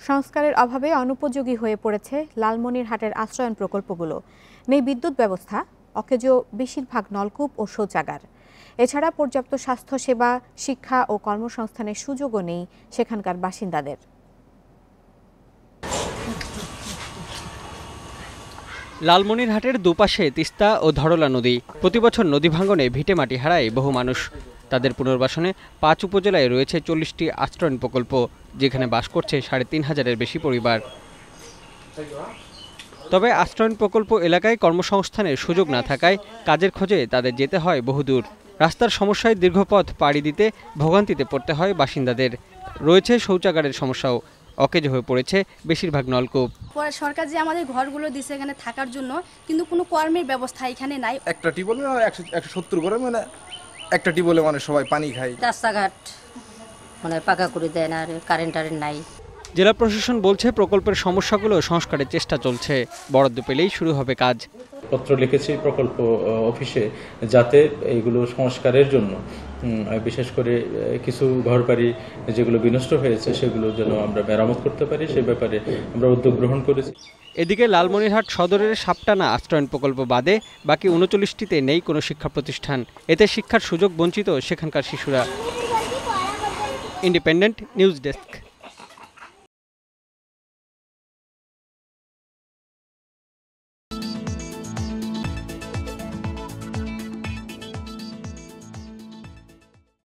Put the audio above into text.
সংস্কারের অভাবে অনুপযোগী হয়ে পড়েছে লালমনিরহাটের আশ্রয়ন প্রকল্পগুলো। নেই বিদ্যুৎ ব্যবস্থা, অকেজো বেশিরভাগ নলকূপ ও শৌচাগার। এছাড়া পর্যাপ্ত স্বাস্থ্যসেবা, শিক্ষা ও কর্মসংস্থানের সুযোগও নেই সেখানকার বাসিন্দাদের। লালমনিরহাটের দুপাশে তিস্তা ও ধরলা নদী। প্রতিবছর নদী ভাঙনে ভিটেমাটি হারায় বহু মানুষ। তাদের পুনর্বাসনে পাঁচ উপজেলায় রয়েছে চল্লিশটি আশ্রয়ণ প্রকল্প যেখানে বাস করছে সাড়ে তিন হাজারের বেশি পরিবার। তবে আশ্রয়ণ প্রকল্প এলাকায় কর্মসংস্থানের সুযোগ না থাকায় কাজের খোঁজে তাদের যেতে হয় বহুদূর। রাস্তার সমস্যায় দীর্ঘ পথ পাড়ি দিতে ভোগান্তিতে পড়তে হয় বাসিন্দাদের। রয়েছে শৌচাগারের সমস্যাও। অকেজ হয়ে পড়েছে বেশিরভাগ নলকূপ। পরে সরকার যে আমাদের ঘরগুলো দিছে এখানে থাকার জন্য কিন্তু কোনো কর্মের ব্যবস্থা এখানে নাই। একটা টিবলে একশো একশো সত্তর করে মানে একটা টিবলে মানে সবাই পানি খায়। রাস্তাঘাট মানে পাকা করে দেয় না আর কারেন্ট টারেন্ট নাই। জেলা প্রশাসন বলছে প্রকল্পের সমস্যাগুলো সংস্কারের চেষ্টা চলছে। বরাদ্দ পেলেই শুরু হবে কাজ। পত্র লিখেছি প্রকল্প অফিসে যাতে এইগুলো সংস্কারের জন্য বিশেষ করে কিছু ঘরবাড়ি যেগুলো বিনষ্ট হয়েছে সেগুলো যেন আমরা মেরামত করতে পারি সে ব্যাপারে আমরা উদ্যোগ গ্রহণ করেছি। এদিকে লালমনিরহাট সদরের সাপটানা আশ্রয়ন প্রকল্প বাদে বাকি উনচল্লিশটিতে নেই কোনো শিক্ষা প্রতিষ্ঠান। এতে শিক্ষার সুযোগ বঞ্চিত সেখানকার শিশুরা। Independent news desk